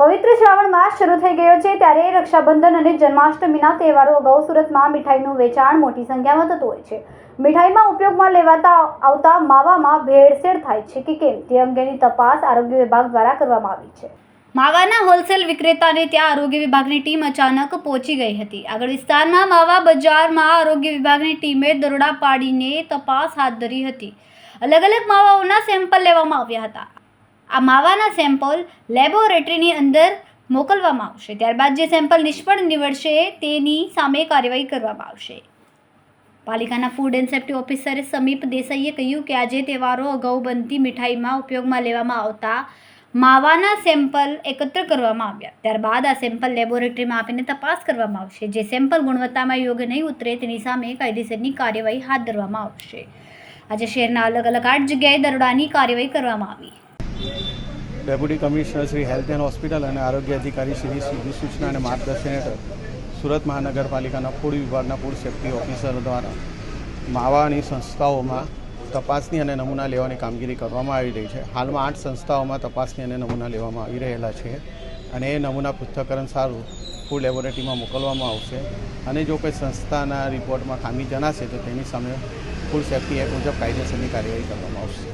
પવિત્ર શ્રાવણ માસ શરૂ થઈ ગયો છે ત્યારે રક્ષાબંધન અને જન્માષ્ટમીના તહેવારો અગાઉ સુરતમાં મીઠાઈનું વેચાણ મોટી સંખ્યામાં થતું હોય છે. મીઠાઈમાં ઉપયોગમાં લેવાતા આવતા માવામાં ભેળસેળ થાય છે કે કેમ તે અંગેની તપાસ આરોગ્ય વિભાગ દ્વારા કરવામાં આવી છે. માવાના હોલસેલ વિક્રેતાને ત્યાં આરોગ્ય વિભાગની ટીમ અચાનક પહોંચી ગઈ હતી. આગળ વિસ્તારના માવા બજારમાં આરોગ્ય વિભાગની ટીમે દરોડા પાડીને તપાસ હાથ ધરી હતી. અલગ અલગ માવાઓના સેમ્પલ લેવામાં આવ્યા હતા. આ માવાના સેમ્પલ લેબોરેટરીની અંદર મોકલવામાં આવશે. ત્યારબાદ જે સેમ્પલ નિષ્ફળ નીવડશે, તેની સામે કાર્યવાહી કરવામાં આવશે. પાલિકાના ફૂડ એન્ડ સેફ્ટી ઓફિસરે સમીપ દેસાઈએ કહ્યું કે આજે તહેવારો અગાઉ બનતી મીઠાઈમાં ઉપયોગમાં લેવામાં આવતા માવાના સેમ્પલ એકત્ર કરવામાં આવ્યા. ત્યારબાદ આ સેમ્પલ લેબોરેટરીમાં આપીને તપાસ કરવામાં આવશે. જે સેમ્પલ ગુણવત્તામાં યોગ્ય નહીં ઉતરે, તેની સામે કાયદેસરની કાર્યવાહી હાથ ધરવામાં આવશે. આજે શહેરના અલગ અલગ આઠ જગ્યાએ દરોડાની કાર્યવાહી કરવામાં આવી. Deputy commissioner Shri health and hospital અને આરોગ્ય અધિકારી શ્રી સૂચના અને માર્ગદર્શન હેઠળ સુરત મહાનગરપાલિકાના ફૂડ વિભાગના ફૂડ સેફ્ટી ઓફિસર દ્વારા માવાની સંસ્થાઓમાં તપાસની અને નમૂના લેવાની કામગીરી કરવામાં આવી રહી છે. હાલમાં આઠ સંસ્થાઓમાં તપાસની અને નમૂના લેવામાં આવી રહેલા છે અને એ નમૂના પૃથ્થકરણ સારું ફૂડ લેબોરેટરીમાં મોકલવામાં આવશે અને જો કોઈ સંસ્થાના રિપોર્ટમાં ખામી જણાશે તો તેની સામે ફૂડ સેફ્ટી એક્ટ મુજબ કાયદેસરની કાર્યવાહી કરવામાં આવશે.